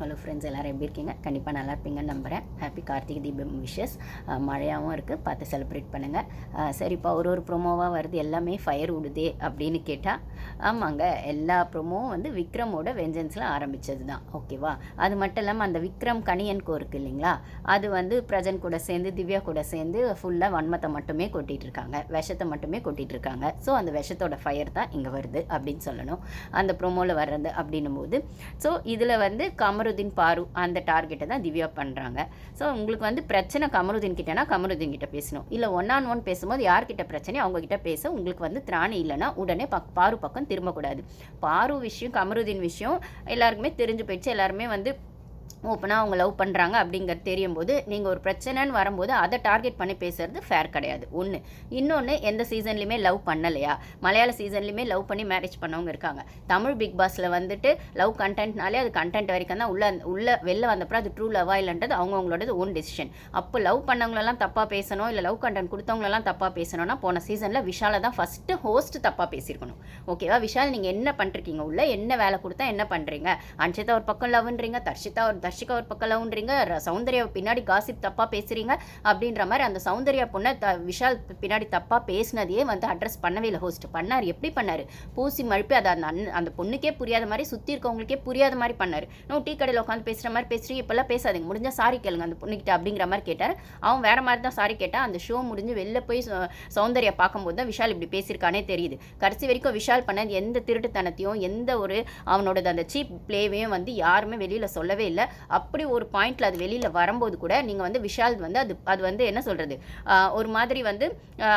Hello friends எல்லோரும் எப்படி இருக்கீங்க? கண்டிப்பாக நல்லா இருப்பீங்கன்னு நம்புகிறேன் ஹாப்பி கார்த்திகை தீபம் விஷஸ் மழையாகவும் இருக்குது பார்த்து செலிப்ரேட் பண்ணுங்கள் சரிப்பா ஒரு ஒரு ப்ரோமோவாக வருது. எல்லாமே ஃபயர் விடுதே அப்படின்னு கேட்டால் ஆமாங்க. எல்லா ப்ரோமோவும் வந்து விக்ரமோட வெஞ்சன்ஸில் ஆரம்பித்தது தான் ஓகேவா அது மட்டும் இல்லாமல் அந்த விக்ரம் கணியன் கோ இல்லைங்களா? அது வந்து பிரஜன் கூட சேர்ந்து திவ்யா கூட சேர்ந்து ஃபுல்லாக வன்மத்தை மட்டுமே கொட்டிகிட்டு இருக்காங்க. விஷத்தை மட்டுமே கொட்டிகிட்டு இருக்காங்க. ஸோ அந்த விஷத்தோட ஃபயர் தான் இங்கே வருது அப்படின்னு சொல்லணும். அந்த ப்ரோமோவில் வர்றது அப்படின்னும் போது ஸோ இதில் வந்து கமருதீன் பாரு அந்த டார்கெட்டை தான் திவ்யா பண்ணுறாங்க ஸோ உங்களுக்கு வந்து பிரச்சனை கமருதீன் கிட்டனா கமருதீன் கிட்ட பேசணும். இல்லை ஒன் ஆன் ஒன் பேசும்போது யார்கிட்ட பிரச்சனையோ அவங்க கிட்ட பேச உங்களுக்கு வந்து திராணி இல்லைன்னா உடனே பக் பாரு பக்கம் திரும்பக்கூடாது. பாரு விஷயம் கமருதீன் விஷயம் எல்லாருக்குமே தெரிஞ்சு போயிடுச்சு. எல்லாருமே வந்து ஓப்பனாக அவங்க லவ் பண்ணுறாங்க அப்படிங்கிறது தெரியும் போது நீங்கள் ஒரு பிரச்சனைன்னு வரும்போது அதை டார்கெட் பண்ணி பேசுறது ஃபேர் கிடையாது. ஒன்று இன்னொன்று எந்த சீசன்லையுமே லவ் பண்ணலையா? மலையாள சீசன்லையுமே லவ் பண்ணி மேரேஜ் பண்ணவங்க இருக்காங்க. தமிழ் பிக் பாஸில் வந்துட்டு லவ் கண்டென்ட்னாலே அது கண்டென்ட் வரைக்கும் தான் உள்ள உள்ள வெளில வந்தப்பறம் அது ட்ரூ லவ்வா இல்லைன்றது அவங்கவுங்களோட ஓன் டெசிஷன் அப்போ லவ் பண்ணவங்களெல்லாம் தப்பாக பேசணும் இல்லை லவ் கண்டென்ட் கொடுத்தவங்களெல்லாம் தப்பாக பேசணும்னா போன சீசனில் விஷாலை தான் ஃபஸ்ட்டு ஹோஸ்ட் தப்பாக பேசியிருக்கணும். ஓகேவா விஷால் நீங்கள் என்ன பண்ணுறீங்க உள்ள என்ன வேலை கொடுத்தா என்ன பண்ணுறீங்க அன்ஷிதா ஒரு பக்கம் லவ்ன்றீங்க தர்ஷிதா ஒரு தர்ஷிகா ஒரு பக்கம் லவ்ன்றீங்க சௌந்தர்யா பின்னாடி காசிப் தப்பாக பேசுகிறீங்க அப்படின்ற மாதிரி அந்த சௌந்தர்யா பொண்ணை த விஷால் பின்னாடி தப்பாக பேசினதையே வந்து அட்ரஸ் பண்ணவே இல்லை. ஹோஸ்ட் பண்ணார். எப்படி பண்ணார்? பூசி மழுப்பி அதை அந்த அண்ணன் அந்த பொண்ணுக்கே புரியாத மாதிரி சுற்றி இருக்கவங்களுக்கே புரியாத மாதிரி பண்ணார். நான் டீ கடையில் உட்காந்து பேசுகிற மாதிரி பேசுகிறீங்க இப்போல்லாம் பேசாதீங்க. முடிஞ்சால் சாரி கேளுங்க அந்த பொண்ணுக்கிட்ட அப்படிங்கிற மாதிரி கேட்டார். அவன் வேறு மாதிரி தான் சாரி கேட்டான் அந்த ஷோ முடிஞ்சு வெளில போய் சௌந்தர்யா பார்க்கும்போது தான் விஷால் இப்படி பேசியிருக்கானே தெரியுது. கடைசி வரைக்கும் விஷால் பண்ணது எந்த திருட்டுத்தனத்தையும் எந்த ஒரு அவனோட அந்த சீப் பிளேவையும் வந்து யாருமே வெளியில் சொல்லவே இல்லை. அப்படி ஒரு பாயிண்ட்ல அது வெளியில் வரும்போது கூட நீங்கள் வந்து விஷால் வந்து அது அது வந்து என்ன சொல்கிறது ஒரு மாதிரி வந்து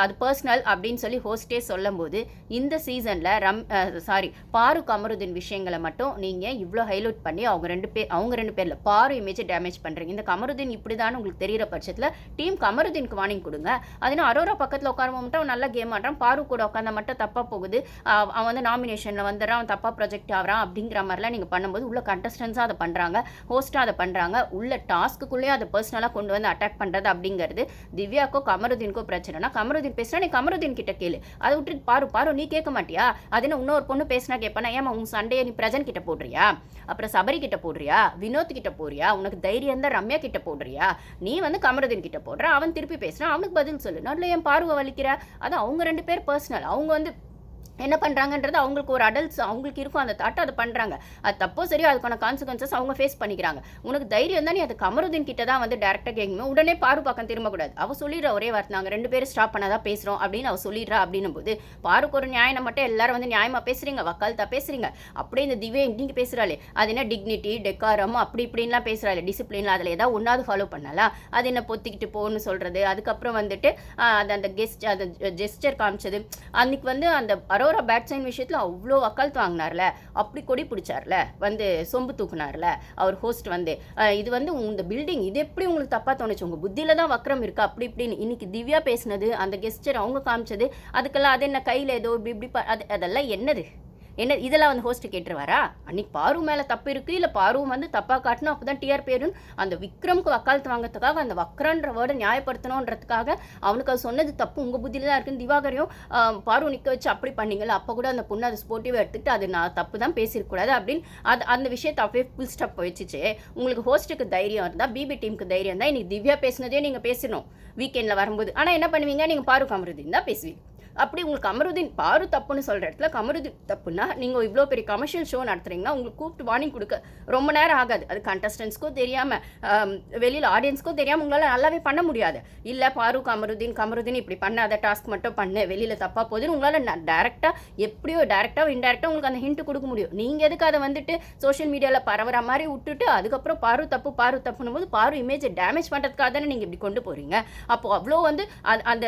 அது பர்சனல் அப்படின்னு சொல்லி ஹோஸ்டே சொல்லும்போது இந்த சீசனில் ரம் சாரி பாரு கமருதீன் விஷயங்களை மட்டும் நீங்கள் இவ்வளோ ஹைலைட் பண்ணி அவங்க ரெண்டு பேர் அவங்க ரெண்டு பேரில் பாரு இமேஜை டேமேஜ் பண்ணுறீங்க இந்த கமருதீன் இப்படி தான் உங்களுக்கு தெரியிற பட்சத்தில் டீம் கமருதீனுக்கு வார்னிங் கொடுங்க. அதனால் அரோரா பக்கத்தில் உட்காரும் மட்டும் நல்ல கேம் ஆடுறான். பாரு கூட உட்காந்தா மட்டும் தப்பாக போகுது. அவன் வந்து நாமினேஷனில் வந்துடுறான் அவன் தப்பாக ப்ரொஜெக்ட் ஆகிறான் அப்படிங்கிற மாதிரிலாம் நீங்கள் பண்ணும்போது உள்ள கண்டஸ்டன்ஸாக அதை பண்ணுறாங்க ஹோஸ்ட்டாக அதை பண்ணுறாங்க உள்ள டாஸ்க்குள்ளேயே அதை பர்சனலாக கொண்டு வந்து அட்டாக் பண்ணுறது அப்படிங்கிறது திவ்யாக்கோ கமருதீனுக்கோ பிரச்சனைனா கமருதீன் பேசுனா நீ கமருதீன் கிட்ட கேளு. அதை விட்டு பாரு பாரு நீ கேட்க மாட்டியா? அது என்ன இன்னொரு பொண்ணு பேசினா கேட்பானா? ஏமா உன் சண்டையை நீ பிரஜன் கிட்ட போடுறியா? அப்புறம் சபரி கிட்ட போடுறியா? வினோத் கிட்ட போறியா உனக்கு தைரியம் தான் ரம்யா கிட்ட போடுறியா? நீ வந்து கமருதீன் கிட்ட போடுற அவன் திருப்பி பேசுகிறான் அவனுக்கு பதில் சொல்லு. நல்ல என் பார்வை வலிக்கிற? அது அவங்க ரெண்டு பேர் பர்சனல் அவங்க வந்து என்ன பண்ணுறாங்கன்றது அவங்களுக்கு ஒரு அடல்ட்ஸ் அவங்களுக்கு இருக்கும். அந்த தாட்டை அதை பண்ணுறாங்க அது தப்போ சரியோ அதுக்கான கான்சிக்வன்சஸ் அவங்க ஃபேஸ் பண்ணிக்கிறாங்க. உனக்கு தைரியம் தான் நீ அது கமருதீன் கிட்ட தான் வந்து டேரக்டாக கேட்கணும் உடனே பாரு பக்கம் திரும்பக்கூடாது. அவள் சொல்லிடுற ஒரே வார்த்தை நாங்கள் ரெண்டு பேரும் ஸ்டாப் பண்ணால் தான் பேசுகிறோம் அப்படின்னு அவள் சொல்லிடுறா அப்படின்னும் போது பாருக்கு ஒரு நியாயம் மட்டும் எல்லாரும் வந்து நியாயமாக பேசுகிறீங்க வக்கால்தா பேசுகிறீங்க அப்படியே இந்த திவ்யா இன்னைக்கு பேசுகிறாளே அது என்ன டிக்னிட்டி டெக்காரம் அப்படி இப்படின்லாம் பேசுகிறாள் டிசிப்ளின்லாம் அதில் ஏதாவது ஒன்றாவது ஃபாலோ பண்ணலாம் அது என்ன பொத்திக்கிட்டு போன்னு சொல்கிறது அதுக்கப்புறம் வந்துட்டு அது அந்த கெஸ்ட் அந்த ஜெஸ்டர் காமிச்சது. அன்னைக்கு வந்து அந்த அரோரா பேட் சைன் விஷயத்தில் அவ்வளோ வக்காலத்து வாங்கினார்ல அப்படி கொடி பிடிச்சார்ல வந்து சொம்பு தூக்குனார்ல அவர் ஹோஸ்ட் வந்து. இது வந்து இந்த பில்டிங் இது எப்படி உங்களுக்கு தப்பாக தோணுச்சு? உங்கள் புத்தியில் தான் வக்ரம் இருக்குது அப்படி இப்படின்னு இன்னைக்கு திவ்யா பேசினது அந்த கெஸ்டர் அவங்க காமிச்சது அதுக்கெல்லாம் அது என்ன கையில் ஏதோ இப்படி இப்படி அது அதெல்லாம் என்னது? என்ன இதெல்லாம் வந்து ஹோஸ்ட் கேட்டுருவாரா? அன்னைக்கு பாரு மேலே தப்பு இருக்குது இல்லை பாருவும் வந்து தப்பாக காட்டணும் அப்போ தான் டிஆர் பேருன்னு அந்த விக்ரம்க்கு வக்காலத்து வாங்குறதுக்காக அந்த வக்ரன்ற வேர்டை நியாயப்படுத்தணுன்றதுக்காக அவனுக்கு அது சொன்னது தப்பு உங்கள் புத்தியில் தான் இருக்குன்னு திவாகரையும் பாரு நிற்க வச்சு அப்படி பண்ணீங்கல்ல அப்போ கூட அந்த பொண்ணு அதை ஸ்போர்ட்டிவாக எடுத்துக்கிட்டு அது நான் தப்பு தான் பேசியிருக்கூடாது அப்படின்னு அது அந்த விஷயத்தை அப்படியே ஃபுல் ஸ்டாப் வச்சுச்சு உங்களுக்கு ஹோஸ்ட்டுக்கு தைரியம் இருந்தால் பிபி டீமுக்கு தைரியம் தான் இன்னைக்கு திவ்யா பேசினதே நீங்கள் பேசணும் வீக்கெண்டில் வரும்போது. ஆனால் என்ன பண்ணுவீங்க? நீங்கள் பாரு கமருதீன் தான் பேசுவீங்க. அப்படி உங்களுக்கு அமருதீன் பாரு தப்புன்னு சொல்கிற இடத்துல கமருதீன் தப்புன்னா நீங்கள் இவ்வளோ பெரிய கமர்ஷியல் ஷோ நடத்துறீங்கன்னா உங்களுக்கு கூப்பிட்டு வார்னிங் கொடுக்க ரொம்ப நேரம் ஆகாது. அது கண்டஸ்டன்ஸ்க்கும் தெரியாமல் வெளியில் ஆடியன்ஸ்க்கும் தெரியாமல் உங்களால் நல்லாவே பண்ண முடியாது. இல்லை பாரு கமருதீன் கமருதீன் இப்படி பண்ணாத டாஸ்க் மட்டும் பண்ணு வெளியில் தப்பாக போகுதுன்னு உங்களால் டேரெக்டாக எப்படியோ டேரெக்டாக இன்டெரக்டாக உங்களுக்கு அந்த ஹிண்ட் கொடுக்க முடியும். நீங்கள் எதுக்கு அதை வந்துட்டு சோஷியல் மீடியாவில் பரவுற மாதிரி விட்டுட்டு அதுக்கப்புறம் பாரு தப்பு பாரு தப்புன்னும் போது பாரு இமேஜை டேமேஜ் பண்ணுறதுக்காக தானே நீங்கள் இப்படி கொண்டு போகிறீங்க அப்போ அவ்வளோ வந்து அந்த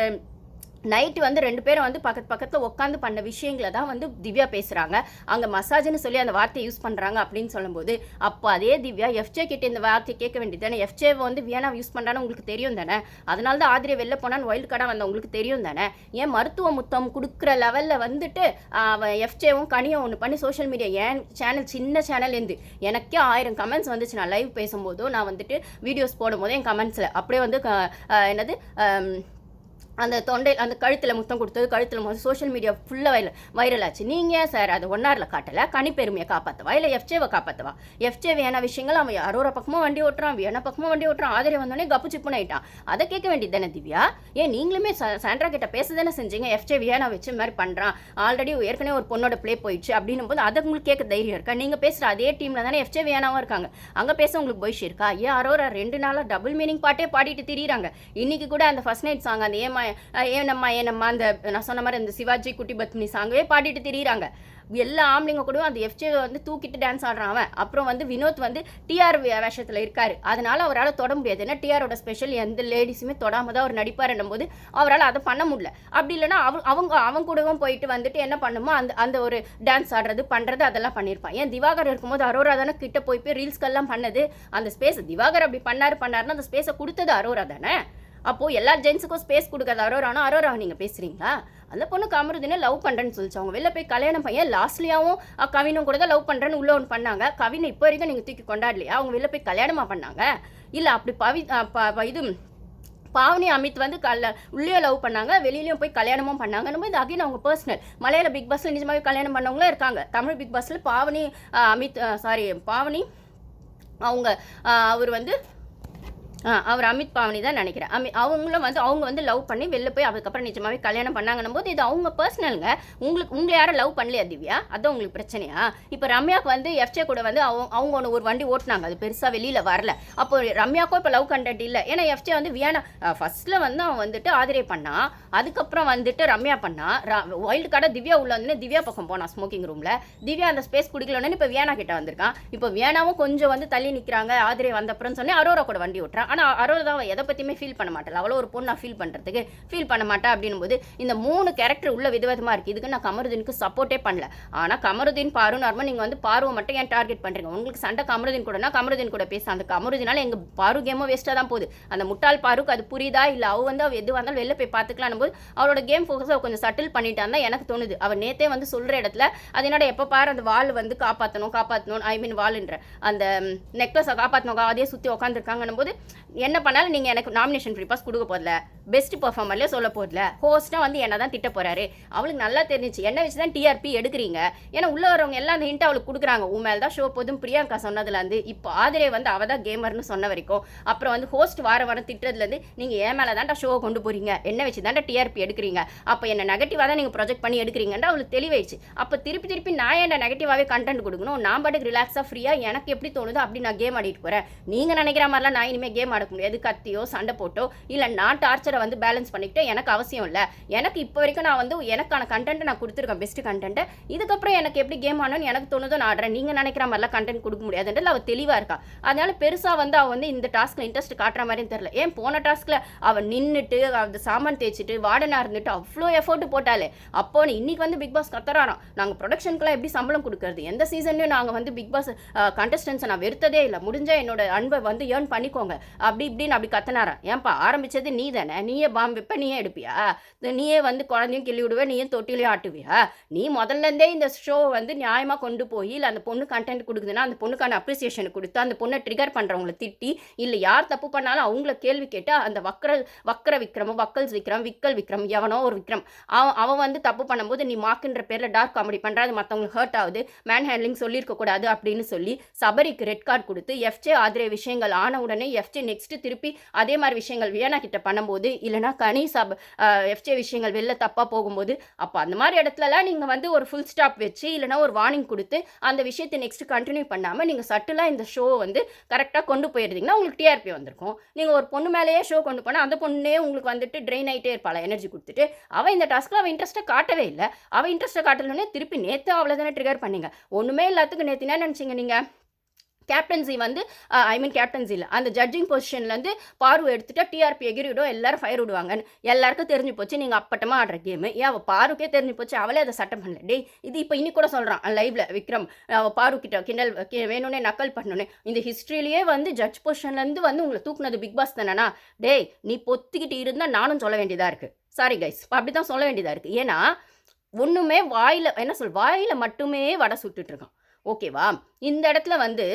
நைட்டு வந்து ரெண்டு பேரும் வந்து பக்கத்து பக்கத்தில் உட்காந்து பண்ண விஷயங்களை தான் வந்து திவ்யா பேசுகிறாங்க அங்கே மசாஜ்னு சொல்லி அந்த வார்த்தையை யூஸ் பண்ணுறாங்க அப்படின்னு சொல்லும்போது அப்போ அதே திவ்யா எஃப்ஜே கிட்ட இந்த வார்த்தையை கேட்க வேண்டியது தானே எஃப்ஜே வந்து வியனா யூஸ் பண்ணுறான்னு உங்களுக்கு தெரியும் தானே? அதனால தான் ஆதிரியை வெளில போனான்னு ஒயில்டு கார்டாக வந்த உங்களுக்கு தெரியும் தானே? ஏன் மருத்துவ முத்தம் கொடுக்குற லெவலில் வந்துட்டு அவன் எஃப்ஜேவும் கனியும் ஒன்று பண்ணி சோஷியல் மீடியா ஏன் சேனல் சின்ன சேனல்லேருந்து எனக்கே ஆயிரம் கமெண்ட்ஸ் வந்துச்சு. நான் லைவ் பேசும்போதோ நான் வந்துட்டு வீடியோஸ் போடும்போது என் கமெண்ட்ஸில் அப்படியே வந்து க- என்னது அந்த தொண்டை அந்த கழுத்தில் முத்தம் கொடுத்தது கழுத்தில் முத்தம் சோஷியல் மீடியா ஃபுல்லாக வைரல் வைரல் ஆச்சு. நீங்கள் ஏன் சார் அது ஒன்னாரில் காட்டலை கனிப்பெருமையை காப்பாற்றவா இல்லை எஃப்ஜேவை காப்பாற்றவா எஃப்ஜே வேணா விஷயங்கள்? அவன் அரோரா பக்கமும் வண்டி ஓட்டுறான் வேணா பக்கமும் வண்டி ஓட்டுறான்? ஆதரவு வந்தோடனே கப்பு சிப்புன்னு ஆயிட்டான். அதை கேட்க வேண்டியது தானே திவ்யா? ஏன் நீங்களுமே சாண்ட்ரா கிட்ட பேச தானே செஞ்சீங்க? எஃப்ஜே வேணா வச்சு இந்த மாதிரி பண்ணுறான் ஆல்ரெடி ஏற்கனவே ஒரு பொண்ணோட ப்ளே போயிடுச்சு அப்படின்னும் போது அதை உங்களுக்கு கேட்க தைரியம் இருக்கா? நீங்கள் பேசுகிற அதே டீமில் தானே எஃப்ஜே வேணாவும் இருக்காங்க. அங்கே பேச உங்களுக்கு பொய்ஷ் இருக்கா? ஏன் அரோரா ரெண்டு நாளாக டபுள் மீனிங் பாட்டே பாடிட்டு திரியிறாங்க. இன்னைக்கு கூட அந்த ஃபர்ஸ்ட் நைட் சாங் அந்த ஏமா ஏனம்மா ஏனம்மா அந்த நான் சொன்ன மாதிரி அந்த சிவாஜி குட்டி பத்மினி சாங்கவே பாடிட்டு திரியிறாங்க. எல்லா ஆம்பளைங்க கூட அந்த எஃப்ஜே வந்து தூக்கிட்டு டான்ஸ் ஆடுறான் அவன். அப்புறம் வந்து வினோத் வந்து டிஆர் வேஷத்தில் இருக்கார். அதனால் அவரால் தொட முடியாது. ஏன்னா டிஆரோட ஸ்பெஷல் எந்த லேடிஸுமே தொடாமல் தான் அவர் நடிப்பாருன்னும் போது அவரால் அதை பண்ண முடியல. அப்படி இல்லைன்னா அவ அவங்க அவங்க கூடவும் போயிட்டு வந்துட்டு என்ன பண்ணுமோ அந்த அந்த ஒரு டான்ஸ் ஆடுறது பண்ணுறது அதெல்லாம் பண்ணியிருப்பான். ஏன் திவாகர் இருக்கும்போது அரோரா தானே கிட்ட போய் போய் ரீல்ஸ்கெல்லாம் பண்ணது? அந்த ஸ்பேஸ் திவாகர் அப்படி பண்ணார் பண்ணாருன்னா அந்த ஸ்பேஸை கொடுத்தது அரோரா தானே? அப்போது எல்லா ஜென்ஸுக்கும் ஸ்பேஸ் கொடுக்குறது? அரோரானா அரோரா நீங்கள் பேசுகிறீங்களா அந்த பொண்ணு கமருதினை லவ் பண்ணுறேன்னு சொல்லிச்சு. அவங்க வெளில போய் கல்யாணம் பையன் லாஸ்ட்லியாவும் கவினும் கூட தான் லவ் பண்ணுறேன்னு உள்ள ஒன்று பண்ணாங்க. கவினை இப்போ வரைக்கும் நீங்கள் தூக்கி கொண்டாடலையா? அவங்க வெளில போய் கல்யாணமாக பண்ணாங்க? இல்லை அப்படி பவி இது பாவனி அமித் வந்து கல்ல உள்ளே லவ் பண்ணாங்க. வெளியிலையும் போய் கல்யாணமும் பண்ணாங்கன்னு இது அகைன் அவங்க பர்சனல் மலையாள பிக் பாஸில் நிஜமாகவே கல்யாணம் பண்ணவங்களும் இருக்காங்க. தமிழ் பிக் பாஸில் பாவனி அமித் சாரி பாவனி அவங்க அவர் வந்து அவர் அமித் பாவனி தான் நினைக்கிறேன். அமி அவங்களும் வந்து அவங்க வந்து லவ் பண்ணி வெளில போய் அதுக்கப்புறம் நிஜமாவே கல்யாணம் பண்ணாங்கன்னும் போது இது அவங்க பர்சனலுங்க உங்களுக்கு உங்களை யாரும் லவ் பண்ணலையா திவ்யா? அதான் உங்களுக்கு பிரச்சனையா? இப்போ ரம்யாவுக்கு வந்து எஃப்ஜே கூட வந்து அவங்க அவங்க ஒன்று ஒரு வண்டி ஓட்டினாங்க. அது பெருசாக வெளியில் வரல. அப்போ ரம்யாக்கும் இப்போ லவ் கண்டென்ட் இல்லை. ஏன்னா எஃப்ஜே வந்து வியானா ஃபர்ஸ்ட்டில் வந்து அவன் வந்துட்டு ஆதரே பண்ணான் அதுக்கப்புறம் வந்துட்டு ரம்யா பண்ணா வைல்டு கார்டாக திவ்யா உள்ள வந்து திவ்யா பக்கம் போனான் ஸ்மோக்கிங் ரூமில் திவ்யா அந்த ஸ்பேஸ் குடிக்கலன்னு இப்போ வியானா கிட்ட வந்திருக்கான் இப்போ வியானாவும் கொஞ்சம் வந்து தள்ளி நிற்கிறாங்க ஆதிரை வந்தப்புறம் சொன்னேன் அரோரா கூட வண்டி ஓட்டுறான் ஆனால் அரோரா தான் அவ எதை பற்றியுமே ஃபீல் பண்ண மாட்டாள் அவ்வளோ ஒரு பொண்ணு நான் ஃபீல் பண்ணுறதுக்கு ஃபீல் பண்ண மாட்டேன் அப்படின்னும் போது இந்த மூணு கேரக்டர் உள்ள விதவிதமாக இருக்குது இதுக்கு நான் கமருதீனுக்கு சப்போர்ட்டே பண்ணல. ஆனால் கமருதீன் பாரு நார்மல் நீங்கள் வந்து பார்வை மட்டும் ஏன் டார்கெட் பண்ணுறீங்க உங்களுக்கு சண்டை கமருதீன் கூடனா கமருதீன் கூட பேச. அந்த கமருதீனால எங்கள் பாரு கேமும் வேஸ்ட்டாக தான் போகுது. அந்த முட்டாள் பாருக்கு அது புரியுதா? இல்லை அவள் வந்து அவள் எது வந்தாலும் வெளில போய் பார்த்துக்கலான்னு போது அவளோட கேம் ஃபோக்கஸை கொஞ்சம் சட்டில் பண்ணிட்டான் தான் எனக்கு தோணுது. அவள் நேத்தே வந்து சொல்கிற இடத்துல அது என்னோட எப்போ பாரு அந்த வால் வந்து காப்பாற்றணும் காப்பாற்றணும் ஐ மீன் வால்ன்ற அந்த நெக்லஸை காப்பாற்றணும் அதே சுற்றி உட்காந்துருக்காங்கன்னும் போது என்ன பண்ணாலும் நீங்கள் எனக்கு நாமினேஷன் ஃப்ரீ பாஸ் கொடுக்க போதில்ல பெஸ்ட் பர்ஃபார்மர்லேயே சொல்ல போதில்ல ஹோஸ்ட்டாக வந்து என்ன தான் திட்ட போகிறாரு அவளுக்கு நல்லா தெரிஞ்சிச்சு. என்ன வச்சு தான் டிஆர்பி எடுக்கிறீங்க. ஏன்னா உள்ள வரவங்க எல்லாம் அந்த ஹிண்ட் அவளுக்கு கொடுக்குறாங்க. உன் மேலே தான் ஷோ போதும். பிரியாங்கா சொன்னதுலேருந்து இப்போ ஆதிரே வந்து அவள் தான் கேமர்னு சொன்ன வரைக்கும் அப்புறம் வந்து ஹோஸ்ட் வார வாரம் திட்டுறதுலேருந்து நீங்கள் ஏன் மேலே தான்டா ஷோவை கொண்டு போகிறீங்க என்ன வச்சு தான்டா டிஆர்பி எடுக்கிறீங்க. அப்போ என்ன நெகட்டிவாக தான் நீங்கள் ப்ரொஜெக்ட் பண்ணி எடுக்கிறீங்கன்ற அவளுக்கு தெளிவாயிடுச்சு. அப்போ திருப்பி திருப்பி நான் ஏன்டா நெகட்டிவாகவே கண்டென்ட் கொடுக்கணும்? நான் பாட்டுக்கு ரிலாக்ஸாக ஃப்ரீயாக எனக்கு எப்படி தோணுதோ அப்படி நான் கேம் ஆடிட்டு போகிறேன் நீங்கள் நினைக்கிற மாதிரிலாம் நான் இனிமேல் கேம் ஆட முடியாது. கத்தியோ சண்டை போட்டோ இல்லை நான் டார்ச்சரை வந்து பேலன்ஸ் பண்ணிக்கிட்டே எனக்கு அவசியம் இல்லை. எனக்கு இப்போ வரைக்கும் நான் வந்து எனக்கான கண்டென்ட்டை நான் கொடுத்துருக்கேன். பெஸ்ட் கண்டென்ட்டை இதுக்கப்புறம் எனக்கு எப்படி கேம் ஆனோன்னு எனக்கு தோணுதோ நான் ஆடுறேன். நீங்கள் நினைக்கிற மாதிரிலாம் கண்டென்ட் கொடுக்க முடியாதுன்றது அவள் தெளிவாக இருக்கா. அதனால பெருசாக வந்து அவள் வந்து இந்த டாஸ்க்கில் இன்ட்ரெஸ்ட் காட்டுற மாதிரியும் தெரில ஏன் போன டாஸ்க்கில் அவள் நின்றுட்டு அந்த சாமான் தேய்ச்சிட்டு வார்டனாக இருந்துட்டு அவ்வளோ எஃபோர்ட் போட்டாலே அப்போ இன்னைக்கு வந்து பிக் பாஸ் கத்துறாராம். நாங்கள் ப்ரொடக்ஷனுக்குலாம் எப்படி சம்பளம் கொடுக்கறது? எந்த சீசன்லையும் நாங்கள் வந்து பிக் பாஸ் கண்டஸ்டன்ஸை நான் வெறுத்ததே இல்லை. முடிஞ்சால் என்னோட அன்பை வந்து ஏர்ன் பண்ணிக்கோங்க. அப்படி இப்படின்னு அப்படி கத்துனாராம் ஏன்பா ஆரம்பிச்சது நீ தானே நீயே பாம்பு வைப்ப நீயே எடுப்பியா? நீயே வந்து குழந்தையும் கிள்ளி விடுவ நீயும் தொட்டிலையும் ஆட்டுவியா? நீ முதல்ல இருந்தே இந்த ஷோ வந்து நியாயமாக கொண்டு போய் இல்லை அந்த பொண்ணு கண்டென்ட் கொடுக்குதுன்னா அந்த பொண்ணுக்கான அப்ரிசியேஷன் கொடுத்து அந்த பொண்ணை ட்ரிகர் பண்ணுறவங்கள திட்டி இல்லை யார் தப்பு பண்ணாலும் அவங்கள கேள்வி கேட்டு அந்த வக்கர வக்கர விக்ரமோ வக்கல்ஸ் விக்ரம் விக்கல் விக்ரம் எவனோ ஒரு விக்ரம் அவன் அவன் வந்து தப்பு பண்ணும்போது நீ மாக்குன்ற பேரில் டார்க் காமெடி பண்ணுற அது மற்றவங்களுக்கு ஹர்ட் ஆகுது மேன் ஹேண்ட்லிங் சொல்லியிருக்கக்கூடாது அப்படின்னு சொல்லி சபரிக்கு ரெட் கார்டு கொடுத்து எஃப்ஜே ஆதிரே விஷயங்கள் ஆன உடனே எஃப்ஜே நெக்ஸ்ட்டு திருப்பி அதே மாதிரி விஷயங்கள் வியனா கிட்ட பண்ணும்போது இல்லைனா கனி சப் எஃப்ஜே விஷயங்கள் வெளில தப்பாக போகும்போது அப்போ அந்த மாதிரி இடத்துலலாம் நீங்கள் வந்து ஒரு ஃபுல் ஸ்டாப் வச்சு இல்லைனா ஒரு வார்னிங் கொடுத்து அந்த விஷயத்தை நெக்ஸ்ட்டு கண்டினியூ பண்ணாமல் நீங்கள் சட்டிலாக இந்த ஷோ வந்து கரெக்டாக கொண்டு போயிருந்தீங்கன்னா உங்களுக்கு டிஆர்பி வந்திருக்கும். நீங்கள் ஒரு பொண்ணு மேலேயே ஷோ கொண்டு போனால் அந்த பொண்ணே உங்களுக்கு வந்துட்டு ட்ரெயின் ஆகிட்டே இருப்பாள் எனர்ஜி கொடுத்துட்டு. அவள் இந்த டாஸ்க்கில் அவள் இன்ட்ரெஸ்ட்டை காட்டவே இல்லை. அவள் இன்ட்ரெஸ்ட்டை காட்டலன்னே திருப்பி நேற்று அவ்வளோ தானே ட்ரிகர் பண்ணீங்க. ஒன்றுமே எல்லாத்துக்கும் நேற்று என்ன நினச்சிங்க நீங்கள் கேப்டன்சி வந்து ஐ மீன் கேப்டன்சி இல்லை. அந்த ஜட்ஜிங் பொசிஷன்லேருந்து பார்வை எடுத்துட்டா டிஆர்பி எகிரிவிடும் எல்லாரும் ஃபயர் விடுவாங்கன்னு. எல்லாருக்கும் தெரிஞ்சு போச்சு நீங்கள் அப்பட்டமாக ஆடுற கேமு ஏன் அவள் பாருக்கே தெரிஞ்சு போச்சு அவளே அதை சட்டம் பண்ணல. டேய் இது இப்போ இன்னி கூட சொல்கிறான் லைவ்ல விக்ரம். அவள் பாரு கிட்ட கிண்டல் வேணும்னே நக்கல் பண்ணணுன்னே இந்த ஹிஸ்ட்ரியிலேயே வந்து ஜட்ஜ் பொசிஷன்லேருந்து வந்து உங்களை தூக்குனது பிக் பாஸ் தானேனா? டேய் நீ பொத்திக்கிட்டு இருந்தால் நானும் சொல்ல வேண்டியதாக இருக்குது சாரி கைஸ் அப்படி தான் சொல்ல வேண்டியதாக இருக்குது ஏன்னா ஒன்றுமே வாயில் என்ன சொல் வாயில் மட்டுமே வடை சுட்டுட்ருக்கான் ஓகேவா? இந்த இடத்துல வந்து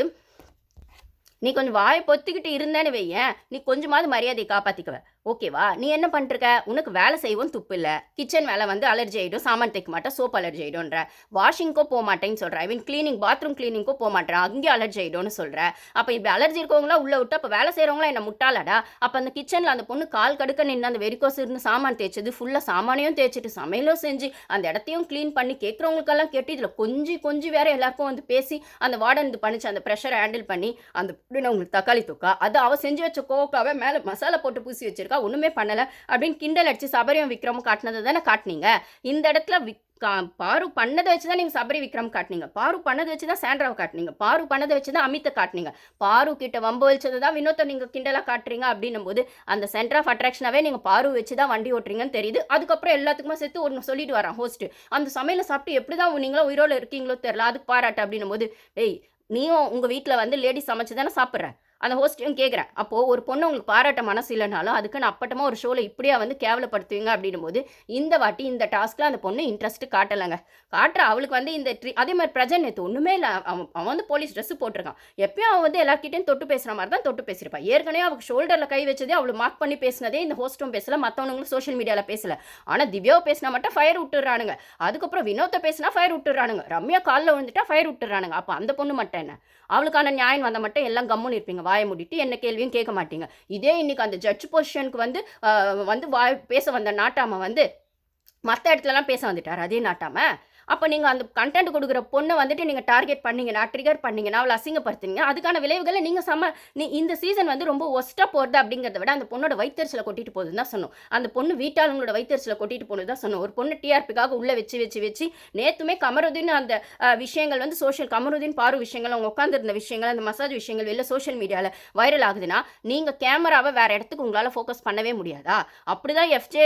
நீ கொஞ்சம் வாயை பொத்திக்கிட்டு இருந்தேன்னு வையேன். நீ கொஞ்சமாவது மரியாதையை காப்பாற்றிக்குவ ஓகேவா? நீ என்ன பண்ணிருக்க உனக்கு வேலை செய்வோம் துப்பு இல்லை. கிச்சன் வேலை வந்து அலர்ஜி ஆகிடும் சாமான் தைக்க மாட்டேன் சோப் அலர்ஜி ஆகிடும்ன்ற வாஷிங்க்கோ போக மாட்டேன்னு சொல்கிறேன் ஐ மீன் க்ளீனிங் பாத்ரூம் க்ளீனிங்கோ போக மாட்டேன் அங்கேயும் அலர்ஜி ஆகிடும்னு சொல்கிறேன் அப்போ இப்படி அலர்ஜி இருக்கவங்களா உள்ளே விட்டு அப்போ வேலை செய்கிறவங்களாம் என்ன முட்டாளடா? அப்போ அந்த கிச்சனில் அந்த பொண்ணு கால் கடுக்க நின்று அந்த வெறிக்கோஸ் இருந்து சாமான் தேய்ச்சது ஃபுல்லாக சாமானையும் தேய்ச்சிட்டு சமையலும் செஞ்சு அந்த இடத்தையும் க்ளீன் பண்ணி கேட்குறவங்களுக்கெல்லாம் கேட்டு இதில் கொஞ்சம் கொஞ்சி வேறு எல்லாருக்கும் வந்து பேசி அந்த வார்டன் இது பண்ணிச்சு அந்த ப்ரெஷரை ஹேண்டில் பண்ணி அந்த உங்களுக்கு தக்காளி தொக்கா? அது அவள் செஞ்சு வச்ச கோக்காவை மேலே மசாலா போட்டு பூசி வச்சிருக்கா? ஒன்றுமே பண்ணலை அப்படின்னு கிண்டல் அடித்து சபரியும் விக்ரமும் காட்டினது தானே காட்டினீங்க? இந்த இடத்துல விக் கா- பாரு பண்ணதை வச்சு தான் நீங்கள் சபரி விக்ரம் காட்டினீங்க. பாரு பண்ணதை வச்சு தான் சாண்ட்ராவை காட்டினீங்க. பாரு பண்ணதை வச்சு தான் அமித்தை காட்டினீங்க. பாரு கிட்ட வம்பு வச்சது தான் வினோத்தை நீங்கள் கிண்டலாக காட்டுறீங்க அப்படின்னும் போது அந்த சென்டர் ஆஃப் அட்ராக்ஷனாகவே நீங்கள் பாரு வச்சு தான் வண்டி ஓட்டுறீங்கன்னு தெரியுது. அதுக்கப்புறம் எல்லாத்துக்குமே சேர்த்து ஒன்று சொல்லிட்டு வரான் ஹோஸ்ட்டு அந்த சமையலை சாப்பிட்டு எப்படி தான் நீங்களும் உயிரோடு இருக்கீங்களோ தெரில அதுக்கு பாராட்டு அப்படின்னும் போது டேய் நீயும் உங்கள் வீட்டில் வந்து லேடி சமைச்சு தானே சாப்பிட்ற? அந்த ஹோஸ்ட்டையும் கேட்குறேன் அப்போது ஒரு பொண்ணு உங்களுக்கு பாராட்ட மனசு இல்லைனாலும் அதுக்கு நான் அப்பட்டமாக ஒரு ஷோவில் இப்படியா வந்து கேவலப்படுத்துவீங்க அப்படின்னும் போது இந்த வாட்டி இந்த டாஸ்க்கில் அந்த பொண்ணு இன்ட்ரெஸ்ட் காட்டலைங்க. காட்டுற அவளுக்கு வந்து இந்த ட்ரீ அதே மாதிரி பிரஜன் நேற்று ஒன்றுமே இல்லை அவன் அவன் வந்து போலீஸ் ட்ரெஸ்ஸு போட்டிருக்கான். எப்பயும் அவன் வந்து எல்லாருக்கிட்டையும் தொட்டு பேசுகிற மாதிரி தான் தொட்டு பேசியிருப்பான் ஏற்கனவே அவளுக்கு ஷோல்டரில் கை வச்சதே அவளை மார்க் பண்ணி பேசினதே இந்த ஹோஸ்ட்டும் பேசல மற்றவங்களும் சோஷியல் மீடியாவில் பேசல. ஆனால் திவ்யாவை பேசினா மட்டும் ஃபயர் விட்டுறானுங்க அதுக்கப்புறம் வினோத்தை பேசினா ஃபயர் விட்டுறானுங்க ரம்யா காலில் விழுந்துட்டா ஃபயர் விட்டுறானுங்க அப்போ அந்த பொண்ணு மட்டும் என்ன? அவளுக்கான நியாயம் வந்தால் மட்டும் எல்லாம் கம்முன்னு இருப்பீங்க. வாயை மூடிட்டு என்ன கேள்வியும் கேட்க மாட்டீங்க. இதே இன்னைக்கு அந்த ஜட்ஜ் பொசிஷனுக்கு வந்து வந்து வாய் பேச வந்த நாட்டாம வந்து மற்ற இடத்துலலாம் பேச வந்துட்டார். அதே நாட்டாம அப்போ நீங்கள் அந்த கண்டென்ட் கொடுக்குற பொண்ணை வந்துட்டு நீங்கள் டார்கெட் பண்ணீங்கன்னா ட்ரிகர் பண்ணீங்கன்னா அவளை அசிங்கப்படுத்துனீங்க. அதுக்கான விளைவுகளை நீங்கள் சம நீ இந்த சீசன் வந்து ரொம்ப ஒஸ்ட்டாக போகிறது அப்படிங்கிறத விட அந்த பொண்ணோட வைத்தறிச்சலை கொட்டிட்டு போகுதுன்னு தான் சொன்னோம். அந்த பொண்ணு வீட்டாளங்களோட வைத்தறிச்சலை கொட்டிட்டு போனது தான் சொன்னோம். ஒரு பொண்ணு டிஆர்பிக்காக உள்ளே வச்சு வச்சு வச்சு நேற்றுமே கமருதீன் அந்த விஷயங்கள் வந்து சோஷியல் கமருதீன் பாரு விஷயங்கள் அவங்க உட்காந்துருந்த விஷயங்கள் அந்த மசாஜ் விஷயங்கள் வெளில சோஷியல் மீடியாவில் வைரல் ஆகுதுன்னா நீங்கள் கேமராவை வேறு இடத்துக்கு உங்களால் ஃபோக்கஸ் பண்ணவே முடியாதா? அப்படி தான் எஃப்ஜே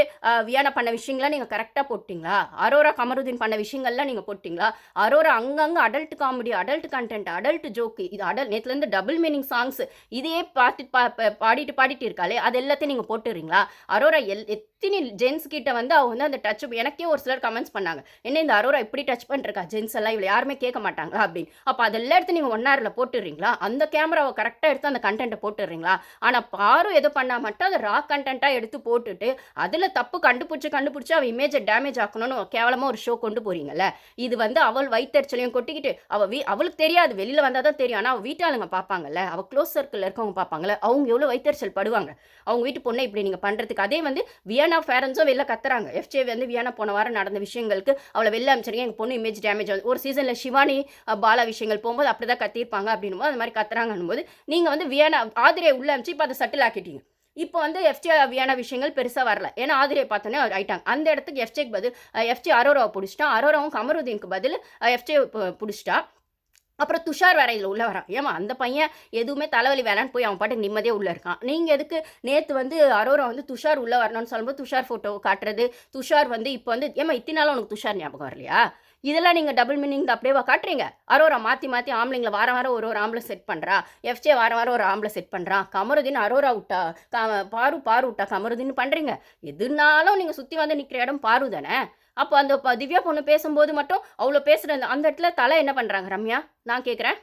வியானா பண்ண விஷயங்கள்லாம் நீங்கள் கரெக்டாக போட்டிங்களா? அரோரா கமருதீன் பண்ண விஷயங்கள் விஷயங்கள்லாம் நீங்கள் போட்டிங்களா? அரோரா அங்கங்கே adult comedy adult content adult joke இது அடல் நேற்றுலேருந்து டபுள் மீனிங் சாங்ஸ் இதையே பார்த்து பா பா- பாடிட்டு பாடிட்டு இருக்காளே அது எல்லாத்தையும் நீங்கள் போட்டுறீங்களா? அரோரா எல் எத்தனை ஜென்ஸ் கிட்ட வந்து அவங்க வந்து அந்த டச் எனக்கே ஒரு சிலர் கமெண்ட்ஸ் பண்ணாங்க. என்ன இந்த அரோரா இப்படி டச் பண்ணிருக்கா ஜென்ஸ் எல்லாம் இவ்வளோ யாருமே கேட்க மாட்டாங்களா? அப்படின்னு. அப்போ அதெல்லாம் எடுத்து நீங்கள் ஒன் ஹவரில் போட்டுடுறீங்களா? அந்த கேமராவை கரெக்டாக எடுத்து அந்த கண்டென்ட்டை போட்டுடுறீங்களா? ஆனால் பாரும் எது பண்ணால் மட்டும் அதை ரா கண்டென்ட்டாக எடுத்து போட்டுட்டு அதில் தப்பு கண்டுபிடிச்சி கண்டுபிடிச்சி அவள் இமேஜை டேமேஜ் ஆக்கணும்னு கேவலமாக ஒரு ஷோ கொண்டு போறீங்கல்ல? இது வந்து அவள் வயிற்றுச்சலையும் கொட்டிக்கிட்டு அவள் வீ அவளுக்கு தெரியாது வெளியில் வந்தால் தான் தெரியும். ஆனால் அவள் வீட்டாளுங்க பார்ப்பாங்கல்ல அவள் க்ளோஸ் சர்க்கிளில் இருக்கவங்க பார்ப்பாங்கல்ல அவங்க எவ்வளோ வயிற்றுச்சல் படுவாங்க? அவங்க வீட்டு பொண்ணை இப்படி நீங்கள் பண்ணுறதுக்கு அதே வந்து வியனா ஃபேரன்ஸும் வெளில கத்துறாங்க. எஃப்ஜே வந்து வியனா போன வாரம் நடந்த விஷயங்களுக்கு அவளை வெளில அமைச்சிருக்கேன் எங்கள் பொண்ணு இமேஜ் டேமேஜ் ஆகுது. ஒரு சீசனில் சிவானி பாலா விஷயங்கள் போகும்போது அப்படி தான் கத்திருப்பாங்க அப்படின்னும் போது அந்த மாதிரி கத்துறாங்கன்னும் போது நீங்கள் வந்து வியனா ஆதிரியை உள்ள அமைச்சு இப்போ அதை சட்டில் ஆக்கிட்டீங்க. இப்போ வந்து எஃப்ஜே வியான விஷயங்கள் பெருசாக வரல. ஏன்னா ஆதிரியை பார்த்தோன்னே அவர் ஆயிட்டாங்க. அந்த இடத்துக்கு எஃப்ஜேக்கு பதில் எஃப்ஜே அரோராவை பிடிச்சிட்டா அரோராவும் கமருதீனுக்கு பதில் எஃப்ஜே பிடிச்சிட்டா. அப்புறம் துஷார் வேற இதில் உள்ள வரான். ஏமா அந்த பையன் எதுவுமே தலைவலி வேணான்னு போய் அவன் பாட்டுக்கு நிம்மதியாக உள்ளே இருக்கான். நீங்கள் எதுக்கு நேற்று வந்து அரோரா வந்து துஷார் உள்ளே வரணும்னு சொல்லும்போது துஷார் ஃபோட்டோ காட்டுறது துஷார் வந்து இப்போ வந்து ஏமா இத்தினாலும் உனக்கு துஷார் ஞாபகம் வரலையா? இதெல்லாம் நீங்கள் டபுள் மீனிங் அப்படியேவா காட்டுறீங்க. அரோரா மாற்றி மாற்றி ஆம்பளைங்களை வாரம் வாரம் ஒரு ஒரு ஆம்பளை செட் பண்ணுறா எஃப்ஜே வாரம் வாரம் ஒரு ஆம்பளை செட் பண்ணுறான் கமருதீன் அரோரா விட்டா க பாரு பாரு விட்டா கமருதீன் பண்ணுறீங்க எதுனாலும் நீங்கள் சுற்றி வந்து நிற்கிற இடம் பாரு தானே? அப்போ அந்த திவ்யா பொண்ணு பேசும்போது மட்டும் அவ்வளோ பேசுகிற அந்த அந்த இடத்துல தலை என்ன பண்ணுறாங்க ரம்யா? நான் கேட்குறேன்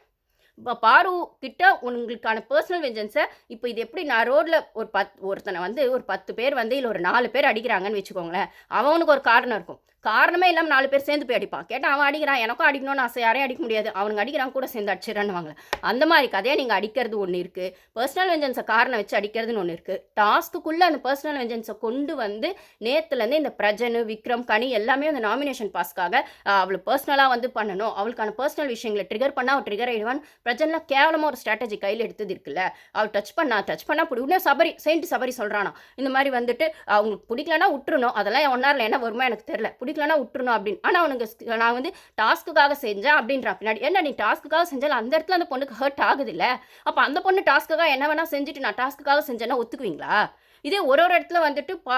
இப்போ பாரு கிட்ட உங்களுக்கான பர்சனல் வெஞ்சன்ஸை இப்போ இது எப்படி நான் ரோட்டில் ஒரு பத் ஒருத்தனை வந்து ஒரு பத்து பேர் வந்து இல்லை ஒரு நாலு பேர் அடிக்கிறாங்கன்னு வச்சுக்கோங்களேன். அவனுக்கு ஒரு காரணம் இருக்கும். காரணமே இல்லாமல் நாலு பேர் சேர்ந்து போய் அடிப்பான். கேட்டால் அவன் அடிக்கிறான். எனக்கும் அடிக்கணும்னு ஆசை. யாரையும் அடிக்க முடியாது. அவனுங்க அடிக்கிறான் கூட சேர்ந்து அடிச்சிடறான்னு அந்த மாதிரி கதையை நீங்கள் அடிக்கிறது ஒன்று இருக்குது பர்சனல் வெஞ்சன்ஸை காரணம் வச்சு அடிக்கிறதுன்னு ஒன்று இருக்குது டாஸ்க்குள்ளே அந்த பர்சனல் வெஞ்சன்ஸை கொண்டு வந்து நேத்துலேருந்து இந்த பிரஜனு விக்ரம் கனி எல்லாமே அந்த நாமினேஷன் பாஸ்க்காக அவளை பர்சனலாக வந்து பண்ணணும். அவளுக்கான பர்சனல் விஷயங்களை ட்ரிகர் பண்ணால் அவள் ட்ரிகர் ஆகிடுவான் பிரஜன்லாம் கேவலமாக ஒரு ஸ்ட்ராட்டஜி கையில் எடுத்தது இருக்குல்ல. அவள் டச் பண்ணா டச் பண்ணால் பிடி உடனே சபரி செயின்ட் சபரி சொல்கிறானா இந்த மாதிரி வந்துட்டு அவங்களுக்கு பிடிக்கலனா விட்டுருணும் அதெல்லாம் ஒன் என்ன வருமா எனக்கு தெரியல. பிடிக்கலனா விட்டுறணும் அப்படின்னு. ஆனால் அவனுக்கு நான் வந்து டாஸ்க்குக்காக செஞ்சேன் அப்படின்றா பின்னாடி. என்ன நீ டாஸ்க்குக்காக செஞ்சாலும் அந்த இடத்துல அந்த பொண்ணுக்கு ஹர்ட் ஆகுது இல்லை அப்போ அந்த பொண்ணு டாஸ்க்குக்காக என்ன வேணால் செஞ்சுட்டு நான் டாஸ்க்குக்காக செஞ்சேன்னா ஒத்துக்குவீங்களா? இதே ஒரு ஒரு இடத்துல வந்துட்டு பா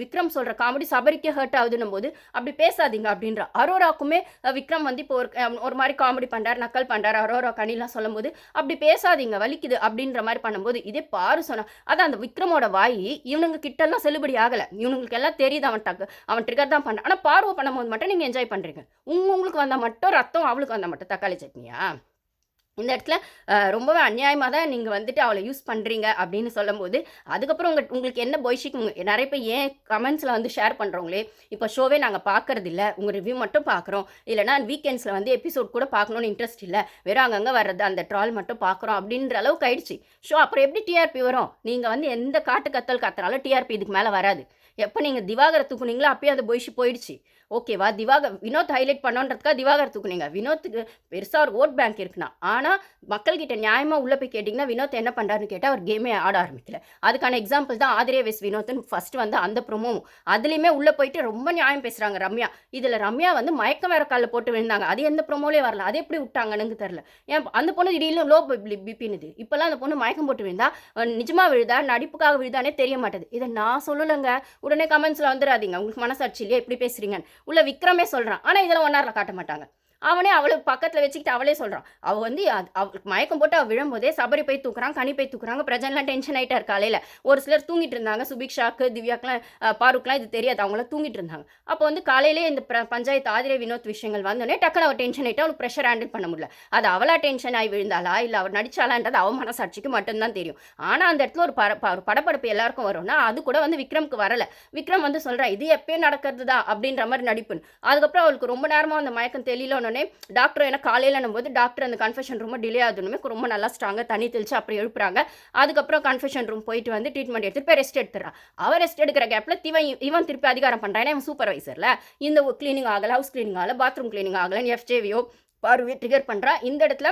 விக்ரம் சொல்கிற காமெடி சபரிக்கே ஹர்ட் ஆகுதுன்னும் போது அப்படி பேசாதீங்க அப்படின்ற அரோராக்குமே விக்ரம் வந்து இப்போ ஒரு ஒரு மாதிரி காமெடி பண்ணுறாரு நக்கல் பண்ணுறாரு அரோரா கனிலாம் சொல்லும்போது அப்படி பேசாதீங்க வலிக்குது அப்படின்ற மாதிரி பண்ணும்போது இதே பாரு சொன்னா அதான் அந்த விக்ரமோட வாய் இவனுங்க கிட்டலாம் செல்லுபடி ஆகலை. இவனுங்களுக்கு எல்லாம் தெரியுது அவன் டக்கு அவன் ட்ரிகர் தான் பண்ணுறான் ஆனால் பார்வை பண்ணும்போது மட்டும் நீங்கள் என்ஜாய் பண்ணுறீங்க உங்களுக்கு வந்தால் மட்டும் ரத்தம் அவளுக்கு வந்தால் மட்டும் தக்காளி சட்னியா? இந்த இடத்துல ரொம்பவே அநியாயமாக தான் நீங்கள் வந்துட்டு அவளை யூஸ் பண்ணுறீங்க அப்படின்னு சொல்லும்போது அதுக்கப்புறம் உங்கள் உங்களுக்கு என்ன பொய்ஷிக்கு நிறைய பேர் ஏன் கமெண்ட்ஸில் வந்து ஷேர் பண்ணுறவங்களே இப்போ ஷோவே நாங்கள் பார்க்கறது இல்லை உங்கள் ரிவ்யூ மட்டும் பார்க்குறோம். இல்லைனா வீக்கெண்ட்ஸில் வந்து எபிசோட் கூட பார்க்கணுன்னு இன்ட்ரெஸ்ட் இல்லை வெறும் அங்கங்கே வர்றது அந்த ட்ரால் மட்டும் பார்க்குறோம் அப்படின்ற அளவுக்கு ஆயிடுச்சு. ஷோ அப்புறம் எப்படி டிஆர்பி வரும்? நீங்கள் வந்து எந்த காட்டு கத்தல் கத்துனாலும் டிஆர்பி இதுக்கு மேலே வராது. எப்போ நீங்கள் திவாகரை தூக்குனீங்களோ அப்பயே அந்த பொய்ஷி போயிடுச்சு. ஓகேவா? திவாகர் வினோத் ஹைலைட் பண்ணோன்றதுக்காக திவாகர் தூக்குனீங்க. வினோத்துக்கு பெருசாக ஒரு ஓட் பேங்க் இருக்குண்ணா. ஆனால் மக்கள்கிட்ட நியாயமாக உள்ளே போய் கேட்டிங்கன்னா வினோத் என்ன பண்ணுறாருன்னு கேட்டால் அவர் கேமே ஆட ஆரம்பிக்கல. அதுக்கான எக்ஸாம்பிள் தான் ஆதிரே வெஸ் வினோத்னு ஃபர்ஸ்ட் வந்து அந்த ப்ரொமோவும் அதுலேயுமே உள்ளே போயிட்டு ரொம்ப நியாயம் பேசுகிறாங்க ரம்யா. இதில் ரம்யா வந்து மயக்கம் வேற காலில் போட்டு விழுந்தாங்க. அது எந்த ப்ரொமோலே வரல. அது எப்படி விட்டாங்கன்னு தெரில ஏன் அந்த பொண்ணு திடீர்னு லோ பிபின்னுது இப்போல்லாம் அந்த பொண்ணு மயக்கம் போட்டு விழுந்தா நிஜமாக நிஜமா விழுதா? நடிப்புக்காக விழுதானே தெரிய மாட்டேது. இதை நான் சொல்லலைங்க. உடனே கமெண்ட்ஸில் வந்துடாதீங்க உங்களுக்கு மனசாட்சி இல்லையா எப்படி பேசுறீங்க உள்ள விக்ரமே சொல்கிறான் ஆனால் இதெல்லாம் ஒன்னாரில் காட்ட மாட்டாங்க அவனே அவளுக்கு பக்கத்தில் வச்சுக்கிட்டு அவளே சொல்கிறான் அவள் வந்து அவளுக்கு மயக்கம் போட்டு அவள் விழும்போதே சபரி போய் தூக்குறான் கனி போய் தூக்குறாங்க. பிரஜன்லாம் டென்ஷன் ஆகிட்டா காலையில். ஒரு சிலர் தூங்கிட்டு இருந்தாங்க. சுபிக்ஷாக்கு திவ்யாக்கெலாம் பாருக்கெலாம் இது தெரியாது. அவங்களாம் தூங்கிட்டு இருந்தாங்க. அப்போ வந்து காலையிலே இந்த பஞ்சாயத்து ஆதிரை வினோத் விஷயங்கள் வந்தோடனே டக்குனு அவள் டென்ஷன் ஆகிட்டு அவளுக்கு ப்ரெஷர் ஹேண்டில் பண்ண முடியல. அது அவளாக டென்ஷன் ஆகி விழுந்தாளா? இல்லை அவள் நடிச்சாலான்றது அவள் மனசாட்சிக்கு மட்டும்தான் தெரியும். ஆனால் அந்த இடத்துல ஒரு பர ப- ஒரு படப்படப்பு எல்லாருக்கும் வரும்னா அது கூட வந்து விக்ரம்க்கு வரல. விக்ரம் வந்து சொல்கிறான் இது எப்பயும் நடக்கிறது தான் அப்படின்ற மாதிரி நடிப்புன்னு. அதுக்கப்புறம் அவளுக்கு ரொம்ப நேரமாக அந்த மயக்கம் தெரியலன்னொடனே டாக்டர் எனக்கு காலையில் போது டாக்டர் அந்த கன்ஃபெஷன் ரூமை டிலே ஆகுதுன்னு ரொம்ப நல்லா ஸ்ட்ராங்காக தண்ணி தெளிச்சு அப்படி எழுப்புறாங்க. அதுக்கப்புறம் கன்ஃபெஷன் ரூம் போயிட்டு வந்து ட்ரீட்மெண்ட் எடுத்துட்டு போய் ரெஸ்ட் எடுத்துறான் அவன் ரெஸ்ட் எடுக்கிற கேப்பில் இவன் இவன் திருப்பி அதிகாரம் பண்ணுறான் ஏன்னா இவன் சூப்பர்வைசரில் இந்த க்ளீனிங் ஆகலை ஹவுஸ் கிளீனிங் ஆகலை பாத்ரூம் க்ளீனிங் ஆகலைன்னு எஃப்ஜேவியோ பார்வை ட்ரிகர் பண்ணுறான் இந்த இடத்துல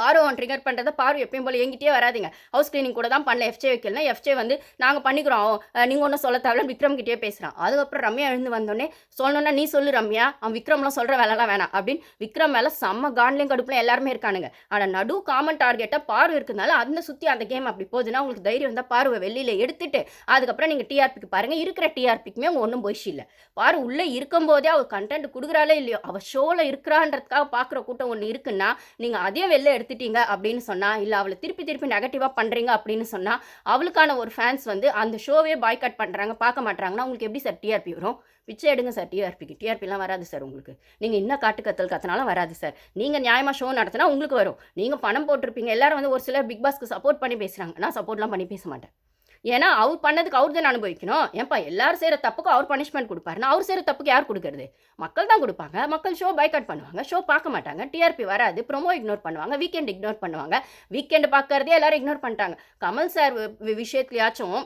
பாரு அவன் ட்ரிகர் பண்ணுறத பாரு எப்பயும் போல எங்கிட்டே வராதிங்க. ஹவுஸ் க்ளீனிங் கூட தான் பண்ணல எஃப்ஜே வைக்கலனா எஃப்ஜே வந்து நாங்கள் பண்ணிக்கிறோம். நீங்கள் ஒன்றும் சொல்ல தேவையில்ல விக்ரம் கிட்டே பேசுகிறான் அதுக்கப்புறம் ரம்யா எழுந்து வந்தோடனே சொல்லணும்னா நீ சொல்லு ரம்யா அவன் விக்ரம்லாம் சொல்கிற வேலைலாம் வேணாம் அப்படின்னு விக்ரம் மேலே செம்ம கான்லையும் கடுப்புல எல்லாருமே இருக்கானுங்க. ஆனால் நடு காமன் டார்கெட்டாக பார்வை இருக்கிறதுனால அந்த சுற்றி அந்த கேம் அப்படி போகுதுன்னா உங்களுக்கு தைரியம் இருந்தால் பார்வை வெளியில் எடுத்துட்டு அதுக்கப்புறம் நீங்கள் டிஆர்பிக்கு பாருங்கள் இருக்கிற டிஆர்பிக்குமே அவங்க ஒன்றும் போய்ஷி இல்லை. பாரு உள்ளே இருக்கும்போதே அவள் கண்டென்ட் கொடுக்குறாளே இல்லையோ அவள் ஷோவில் இருக்கிறான்றதுக்காக பார்க்குற கூட்டம் ஒன்று இருக்குன்னா நீங்கள் அதையும் வெளில எடுத்துட்டீங்க அப்படின்னு சொன்னால் இல்லை அவளை திருப்பி திருப்பி நெகட்டிவாக பண்ணுறீங்க அப்படின்னு சொன்னால் அவளுக்கான ஒரு ஃபேன்ஸ் வந்து அந்த ஷோவே பாய்காட் பண்ணுறாங்க பார்க்க மாட்டாங்கன்னா உங்களுக்கு எப்படி சார் டிஆர்பி வரும்? பிச்சை எடுங்க சார் டிஆர்பிக்கு டிஆர்பிலாம் வராது சார் உங்களுக்கு. நீங்கள் என்ன காட்டு கத்தல் கத்தனாலும் வராது சார் நீங்கள் நியாயமாக ஷோ நடத்தினா உங்களுக்கு வரும். நீங்கள் பணம் போட்டிருப்பீங்க. எல்லாரும் வந்து ஒரு சிலர் பிக் பாஸ்க்கு சப்போர்ட் பண்ணி பேசுகிறாங்க நான் சப்போர்ட்லாம் பண்ணி பேச மாட்டேன். ஏன்னா அவர் பண்ணதுக்கு அவர் தான் அனுபவிக்கணும். ஏன்பா எல்லாரும் செய்கிற தப்புக்கு அவர் பனிஷ்மெண்ட் கொடுப்பாருன்னா அவர் செய்கிற தப்புக்கு யார் கொடுக்கறது? மக்கள் தான் கொடுப்பாங்க. மக்கள் ஷோ பைக்காட் பண்ணுவாங்க. ஷோ பார்க்க மாட்டாங்க. டிஆர்பி வராது. ப்ரொமோ இக்னோர் பண்ணுவாங்க. வீக்கெண்ட் இக்னோர் பண்ணுவாங்க. வீக்கெண்டு பார்க்கறதே எல்லாரும் இக்னோர் பண்ணிட்டாங்க. கமல் சார் விஷயத்துலையாச்சும்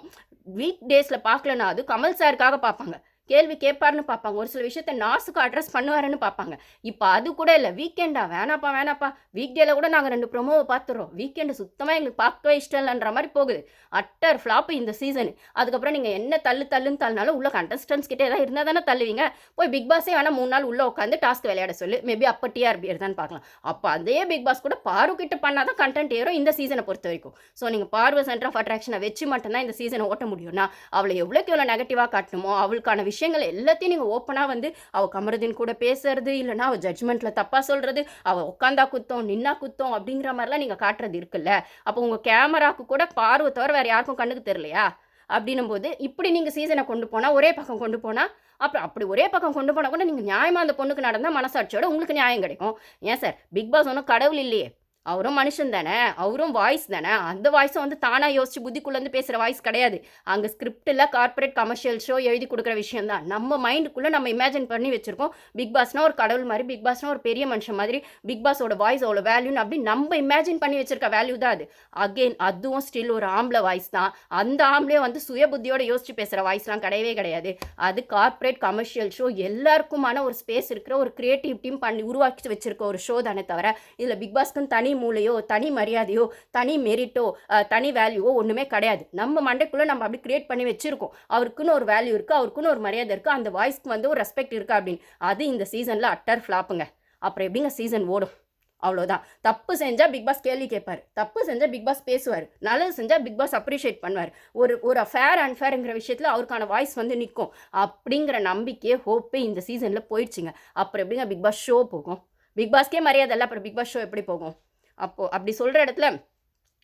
வீக் டேஸில் பார்க்கலனா அது கமல் சாருக்காக பார்ப்பாங்க. கேள்வி கேட்பாருன்னு பார்ப்பாங்க. ஒரு சில விஷயத்த நாசுக்கு அட்ரஸ் பண்ணுவாருன்னு பார்ப்பாங்க. இப்போ அது கூட இல்லை. வீக்கெண்டா வேணாப்பா வேணாப்பா. வீக் டேல கூட நாங்கள் ரெண்டு ப்ரோமோவை பார்த்துறோம் வீக்கெண்டு சுத்தமாக எங்களுக்கு பார்க்கவே இஷ்டம் இல்லைன்ற மாதிரி போகுது. அட்டர் ஃப்ளாப்பு இந்த சீசன் அதுக்கப்புறம் நீங்கள் என்ன தள்ளு தள்ளுன்னு தள்ளினாலும் உள்ள கண்டஸ்டன்ஸ் கிட்டே ஏதாவது இருந்தால் தானே தள்ளுவீங்க. போய் பிக் பாஸே வேணால் மூணு நாள் உள்ளே உட்காந்து டாஸ்க் விளையாட சொல்லு. மேபி அப்போ டிஆர்பி இருந்தான்னு பார்க்கலாம். அப்போ அதே பிக் பாஸ் கூட பாரு கிட்ட பண்ணால் தான் கண்டென்ட் ஏறும் இந்த சீசனை பொறுத்த வரைக்கும். ஸோ நீங்கள் பார்வை சென்டர் ஆஃப் அட்ராக்ஷனை வச்சு மட்டும்தான் இந்த சீசனை ஓட்ட முடியும்னா அவளை எவ்வளோக்கு எவ்வளோ நெகட்டிவாக காட்டணுமோ அவளுக்கான விஷயங்கள் எல்லாத்தையும் நீங்கள் ஓப்பனாக வந்து அவள் கமருதீன் கூட பேசுறது இல்லைனா அவள் ஜட்ஜ்மெண்ட்டில் தப்பாக சொல்கிறது அவள் உட்காந்தா குத்தம் நின்னா குத்தம் அப்படிங்கிற மாதிரிலாம் நீங்கள் காட்டுறது இருக்குல்ல. அப்போ உங்கள் கேமராவுக்கு கூட பார்வை தவிர வேறு யாருக்கும் கண்ணுக்கு தெரியலையா? அப்படின்னும் போது இப்படி நீங்கள் சீசனை கொண்டு போனால் ஒரே பக்கம் கொண்டு போனால் அப்புறம் அப்படி ஒரே பக்கம் கொண்டு போனால் கூட நீங்கள் நியாயமாக அந்த பொண்ணுக்கு நடந்தால் மனசாட்சியோட உங்களுக்கு நியாயம் கிடைக்கும். ஏன் சார் பிக் பாஸ் ஒன்றும் கடவுள் இல்லையே. அவரும் மனுஷன் தானே அவரும் வாய்ஸ் தானே. அந்த வாய்ஸும் வந்து தானாக யோசிச்சு புத்திக்குள்ளேருந்து பேசுகிற வாய்ஸ் கிடையாது. அங்கே ஸ்கிரிப்டில் கார்ப்பரேட் கமர்ஷியல் ஷோ எழுதி கொடுக்குற விஷயம் தான். நம்ம மைண்டுக்குள்ளே நம்ம இமேஜின் பண்ணி வச்சுருக்கோம். பிக் பாஸ்னால் ஒரு கடவுள் மாதிரி பிக் பாஸ்னால் ஒரு பெரிய மனுஷன் மாதிரி பிக் பாஸோட வாய்ஸ் அவ்வளோ வேல்யூன்னு அப்படி நம்ம இமேஜின் பண்ணி வச்சிருக்க வேல்யூ தான் அது. அகெயின் அதுவும் ஸ்டில் ஒரு ஆம்பளை வாய்ஸ் தான். அந்த ஆம்பளே வந்து சுய புத்தியோடு யோசிச்சு பேசுகிற வாய்ஸ்லாம் கிடையவே கிடையாது. அது கார்ப்பரேட் கமர்ஷியல் ஷோ எல்லாருக்குமான ஒரு ஸ்பேஸ் இருக்கிற ஒரு கிரியேட்டிவ் டீம் பண்ணி உருவாக்கி வச்சிருக்க ஒரு ஷோ தானே தவிர இதில் பிக் பாஸ்க்குன்னு தனி மூளையோ தனி மரியாதையோ தனி மெரிட்டோ தனி வேல்யூவோ ஒன்றுமே கிடையாது. நம்ம மண்டைக்குள்ளே நம்ம அப்படி கிரியேட் பண்ணி வச்சுருக்கோம். அவருக்குன்னு ஒரு வேல்யூ இருக்குது அவருக்குன்னு ஒரு மரியாதை இருக்குது அந்த வாய்ஸ்க்கு வந்து ஒரு ரெஸ்பெக்ட் இருக்குது அப்படின்னு. அது இந்த சீசனில் அட்டர் ஃப்ளாப்புங்க அப்புறம் எப்படிங்க சீசன் ஓடும்? அவ்வளோதான் தப்பு செஞ்சால் பிக் பாஸ் கேள்வி கேட்பார். தப்பு செஞ்சால் பிக் பாஸ் பேசுவார். நல்லது செஞ்சால் பிக் பாஸ் அப்ரிஷியேட் பண்ணுவார். ஒரு ஒரு ஃபேர் அண்ட் ஃபேருங்கிற விஷயத்தில் அவருக்கான வாய்ஸ் வந்து நிற்கும் அப்படிங்கிற நம்பிக்கையே ஹோப்பே இந்த சீசனில் போயிடுச்சுங்க. அப்புறம் எப்படிங்க பிக் பாஸ் ஷோ போகும்? பிக் பாஸ்க்கே மரியாதை இல்லை அப்புறம் பிக் பாஸ் ஷோ எப்படி போகும்? அப்போது அப்படி சொல்கிற இடத்துல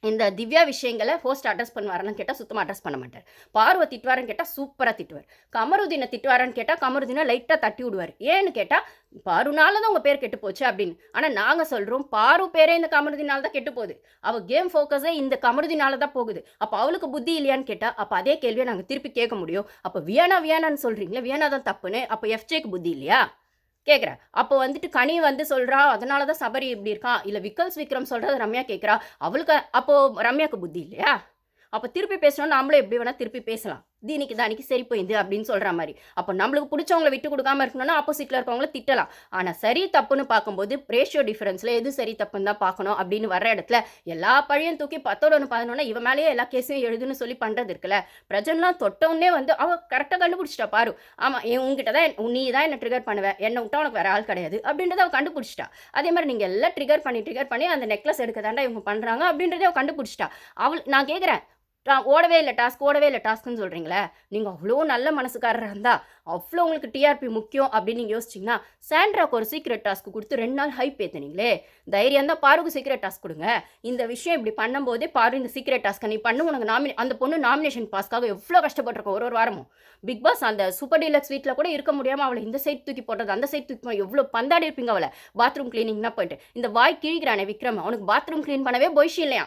இந்த திவ்யா விஷயங்களை ஃபர்ஸ்ட் அட்ரஸ் பண்ணுவாரான்னு கேட்டால் சுத்தமாக அட்ரஸ் பண்ண மாட்டார். பார்வை திட்டுவாரன்னு கேட்டால் சூப்பராக திட்டுவார். கமருதீனை திட்டுவாரான்னு கேட்டால் கமருதீனை லைட்டாக தட்டி விடுவார். ஏன்னு கேட்டால் பாருனால தான் உங்கள் பேர் கெட்டு போச்சு அப்படின்னு. ஆனால் நாங்கள் சொல்கிறோம் பாரு பேரே இந்த கமருதினால தான் கெட்டு போகுது. அவள் கேம் ஃபோக்கஸே இந்த கமருதினால தான் போகுது. அப்போ அவளுக்கு புத்தி இல்லையான்னு கேட்டால் அப்போ அதே கேள்வியை நாங்கள் திருப்பி கேட்க முடியும். அப்போ வியானா வியானான்னு சொல்கிறீங்களே வியானா தான் தப்புன்னு. அப்போ எஃப்ஜேக்கு புத்தி இல்லையா? கேட்குறேன் அப்போ வந்துட்டு கனி வந்து சொல்கிறா அதனால தான் சபரி இப்படி இருக்கா? இல்லை விக்கல்ஸ் விக்ரம் சொல்கிறத ரம்யா கேட்குறா அவளுக்கு அப்போது ரம்யாவுக்கு புத்தி இல்லையா? அப்போ திருப்பி பேசணும்னு நாமளும் எப்படி வேணால் திருப்பி பேசலாம். தீனிக்கு தானிக்கு சரி அப்படின்னு சொல்கிற மாதிரி. அப்போ நம்மளுக்கு பிடிச்சவங்களை விட்டு கொடுக்காம இருக்கணும்னா ஆப்போசிட்டில் இருக்கவங்கள திட்டலாம். ஆனால் சரி தப்புன்னு பார்க்கும்போது ரேஷியோ டிஃபரன்ஸில் எது சரி தப்புன்னு தான் பார்க்கணும் அப்படின்னு வர இடத்துல எல்லா பழையும் தூக்கி பத்தோட ஒன்று பதினொன்னா இவன் மேலேயே எல்லா கேஸையும் எழுதுன்னு சொல்லி பண்ணுறது இருக்குல்ல. பிரஜன்லாம் தொட்டவுடனே வந்து அவள் கரெக்டாக கண்டுபிடிச்சிட்டா பாரு. ஆமாம் என் உங்ககிட்ட தான் நீ தான் என்ன ட்ரிகர் பண்ணுவேன் என்னை விட்டா உனக்கு வேற ஆள் கிடையாது அப்படின்றத அவள் கண்டுபிடிச்சிட்டா. அதே மாதிரி நீங்கள் எல்லாம் ட்ரிகர் பண்ணி ட்ரிகர் பண்ணி அந்த நெக்லஸ் எடுக்க தாண்டா இவங்க பண்ணுறாங்க அப்படின்றத அவள் கண்டுபிடிச்சிட்டா. அவள் நான் கேட்குறேன் ஓடவே இல்லை டாஸ்க் ஓடவே இல்லை டாஸ்க்குன்னு சொல்கிறீங்களே நீங்கள் அவ்வளோ நல்ல மனசுக்காரராக இருந்தால் அவ்வளோ உங்களுக்கு டிஆர்பி முக்கியம் அப்படின்னு நீங்கள் யோசிச்சிங்கன்னா சாண்ட்ராக்கு ஒரு சீக்ரெட் டாஸ்க் கொடுத்து ரெண்டு நாள் ஹைப் ஏற்றுனீங்களே தைரியம் தான் பாருக்கு சீக்ரெட் டாஸ்க் கொடுங்க. இந்த விஷயம் இப்படி பண்ணும்போதே பாரு இந்த சீக்ரெட் டாஸ்க்கை நீ பண்ணு உனக்கு நாமினே அந்த பொண்ணு நாமினேஷன் பாஸ்க்காக எவ்வளோ கஷ்டப்பட்டிருக்கோம் ஒரு ஒரு வாரமும். பிக் பாஸ் அந்த சூப்பர் டீலக்ஸ் வீட்டில் கூட இருக்க முடியாமல் அவளை இந்த சைட் தூக்கி போடுறது அந்த சைட் தூக்கி போட்டது, எவ்வளோ பந்தாடி இருப்பீங்க அவளை. பாத்ரூம் கிளீனிங்னா போயிட்டு. இந்த வாய் கிழிக்கிறானே விக்ரம் அவனுக்கு பாத்ரூம் க்ளீன் பண்ணவே பொய்ஷி இல்லையா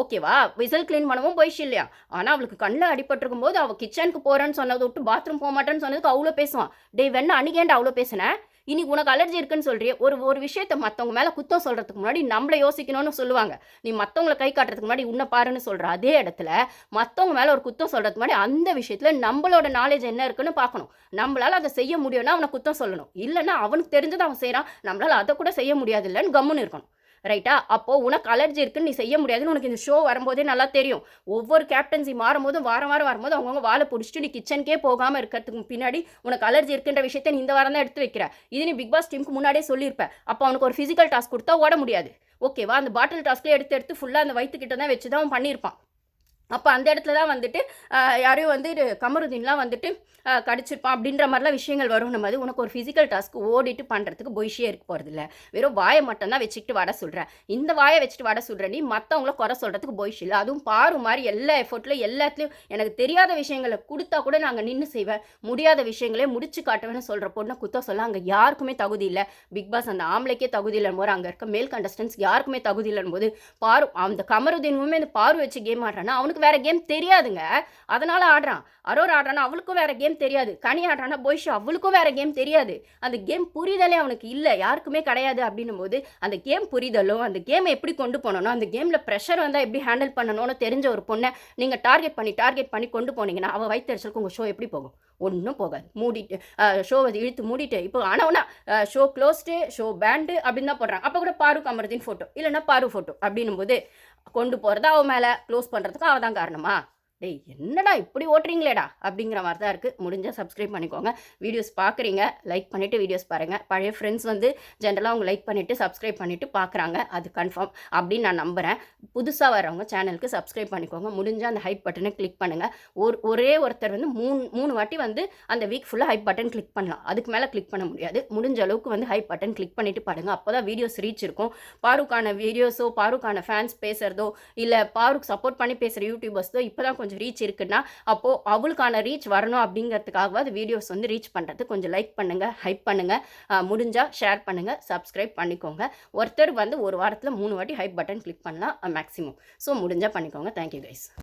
ஓகேவா? விசில் க்ளீன் பண்ணவும் போயிடுச்சு இல்லையா? ஆனால் அவளுக்கு கண்ணில் அடிபட்டிருக்கும் போது அவள் கிச்சனுக்கு போகிறேன்னு சொன்னதை விட்டு பாத்ரூம் போக மாட்டேன்னு சொன்னதுக்கு அவ்வளோ பேசுவான். டே வெண்ண அன்னிக்கேண்ட அவ்வளோ பேசினேன் இனி உனக்கு அலர்ஜி இருக்குன்னு சொல்கிறிய ஒரு ஒரு விஷயத்தை மற்றவங்க மேலே குத்தம் சொல்கிறதுக்கு முன்னாடி நம்மளை யோசிக்கணும்னு சொல்லுவாங்க. நீ மற்றவங்களை கை காட்டுறதுக்கு முன்னாடி உன்னை பாருன்னு சொல்கிற அதே இடத்துல மற்றவங்க மேலே ஒரு குத்தம் சொல்கிறதுக்கு முன்னாடி அந்த விஷயத்தில் நம்மளோட நாலேஜ் என்ன இருக்குன்னு பார்க்கணும். நம்மளால் அதை செய்ய முடியும்னா அவனை குத்தம் சொல்லணும். இல்லைன்னா அவனுக்கு தெரிஞ்சதை அவன் செய்கிறான் நம்மளால் அதை கூட செய்ய முடியாது இல்லைன்னு கம்முன்னு இருக்கணும். ரைட்டா? அப்போ உனக்கு அலர்ஜி இருக்குன்னு நீ செய்ய முடியாதுன்னு உனக்கு இந்த ஷோ வரும்போதே நல்லா தெரியும். ஒவ்வொரு கேப்டன்சி மாறும்போதும் வாரம் வாரம் வரும்போது அவங்கவுங்க வாழை பிடிச்சிட்டு நீ கிச்சனுக்கே போகாமல் இருக்கிறதுக்கு பின்னாடி உனக்கு அலர்ஜி இருக்குன்ற விஷயத்த நீ இந்த வாரம் தான் எடுத்து வைக்கிற. இது நீ பிக் பாஸ் டீமுக்கு முன்னாடியே சொல்லியிருப்ப. அப்போ அவனுக்கு ஒரு ஃபிசிக்கல் டாஸ்க் கொடுத்தா ஓட முடியாது. ஓகேவா அந்த பாட்டில் டாஸ்க்லேயே எடுத்து எடுத்து ஃபுல்லாக அந்த வயிற்றுக்கிட்ட தான் வச்சு தான் அவன் பண்ணியிருப்பான். அப்போ அந்த இடத்துல தான் வந்துட்டு யாரையும் வந்து இது கமருதீன்லாம் வந்துட்டு கடிச்சிருப்பான் அப்படின்ற மாதிரிலாம் விஷயங்கள் வரும். நம்ம அது உனக்கு ஒரு ஃபிசிக்கல் டாஸ்க் ஓடிட்டு பண்ணுறதுக்கு பொய்ஷியே இருக்க போகிறதில்ல வெறும் வாயை மட்டும்தான் வச்சுக்கிட்டு வட சொல்கிறேன் இந்த வாயை வச்சுட்டு வட சொல்கிற நீ மற்றவங்கள குறை சொல்கிறதுக்கு பொய்ஷ் இல்லை. அதுவும் பாரு மாதிரி எல்லா எஃபர்ட்லையும் எல்லாத்துலேயும் எனக்கு தெரியாத விஷயங்களை கொடுத்தா கூட நாங்கள் நின்று செய்வேன். முடியாத விஷயங்களே முடிச்சு காட்டுவேன்னு சொல்கிற பொண்ணை குத்த சொல்ல அங்கே யாருக்குமே தகுதி இல்லை. பிக் பாஸ் அந்த ஆம்பளைக்கே தகுதி இல்லைன்னு போது அங்கே இருக்க மேல் கண்டஸ்டன்ஸ் யாருக்குமே தகுதி இல்லைன்னு போது பாரு அந்த கமருதீனுமே அந்த பாரு வச்சு கேம் ஆடுறான்னா அவனுக்கு வேற கேம் தெரியாதுங்க. அதனால ஆடுறான். அரோர் ஆடுறானா அவளுக்கும் வேற கேம் தெரியாது. கனி ஆடுறானா போய்ஷு அவளுக்கும் வேற கேம் தெரியாது. அந்த கேம் புரிதலே அவனுக்கு இல்லை. யாருக்குமே கிடையாது அப்படின்னும் போது அந்த கேம் புரிதலும் அந்த கேமை எப்படி கொண்டு போனோம் அந்த கேமில் ப்ரெஷர் வந்தால் எப்படி ஹேண்டில் பண்ணணும்னு தெரிஞ்ச ஒரு பொண்ணை நீங்கள் டார்கெட் பண்ணி டார்கெட் பண்ணி கொண்டு போனீங்கன்னா அவள் வயிற்றுச்சலுக்கு உங்கள் ஷோ எப்படி போகும்? ஒன்றும் போகாது. மூடிட்டு ஷோவை இழுத்து மூடிட்டு இப்போ ஆனவனா ஷோ க்ளோஸ்டு ஷோ பேண்டு அப்படின்னு தான் போடுறாங்க அப்போ கூட பாரு கமருதீன் ஃபோட்டோ இல்லைன்னா பாரு ஃபோட்டோ அப்படின்னும் போது கொண்டு போகிறது அவன் மேலே க்ளோஸ் பண்ணுறதுக்கு அவள் தான் காரணமா? டேய் என்னடா இப்படி ஓட்டுறீங்களேடா? அப்படிங்கிற மாதிரி தான் இருக்குது முடிஞ்சால் சப்ஸ்கிரைப் பண்ணிக்கோங்க. வீடியோஸ் பார்க்குறீங்க லைக் பண்ணிவிட்டு வீடியோஸ் பாருங்கள் பழைய ஃப்ரெண்ட்ஸ் வந்து ஜென்ரலாக அவங்க லைக் பண்ணிவிட்டு சப்ஸ்கிரைப் பண்ணிவிட்டு பார்க்குறாங்க அது கன்ஃபார்ம் அப்படின்னு நான் நம்புகிறேன் புதுசாக வரவங்க சேனலுக்கு சப்ஸ்கிரைப் பண்ணிக்கோங்க. முடிஞ்சால் அந்த ஹைப் பட்டனை கிளிக் பண்ணுங்கள் ஒரு ஒரே ஒருத்தர் வந்து மூணு மூணு வாட்டி வந்து அந்த வீக் ஃபுல்லாக ஹைப் பட்டன் கிளிக் பண்ணலாம். அதுக்கு மேலே கிளிக் பண்ண முடியாது. முடிஞ்ச அளவுக்கு வந்து ஹைப் பட்டன் கிளிக் பண்ணிவிட்டு பாருங்க. அப்போ தான் வீடியோஸ் ரீச் இருக்கும். பாருக்கான வீடியோஸோ பாருக்கான ஃபேன்ஸ் பேசுகிறதோ இல்லை பாருக்கு சப்போர்ட் பண்ணி பேசுகிற யூடியூபர்ஸோ இப்போ தான் கொஞ்சம் ரீச் இருக்குன்னா அப்போது அவளுக்கான ரீச் வரணும் அப்படிங்கிறதுக்காகவாது வீடியோஸ் வந்து ரீச் பண்ணுறது கொஞ்சம் லைக் பண்ணுங்கள் ஹைப் பண்ணுங்கள் முடிஞ்சால் ஷேர் பண்ணுங்கள் சப்ஸ்கிரைப் பண்ணிக்கோங்க. ஒருத்தர் வந்து ஒரு வாரத்தில் மூணு வாட்டி ஹைப் பட்டன் கிளிக் பண்ணலாம் மேக்ஸிமம் ஸோ முடிஞ்சால் பண்ணிக்கோங்க. Thank you guys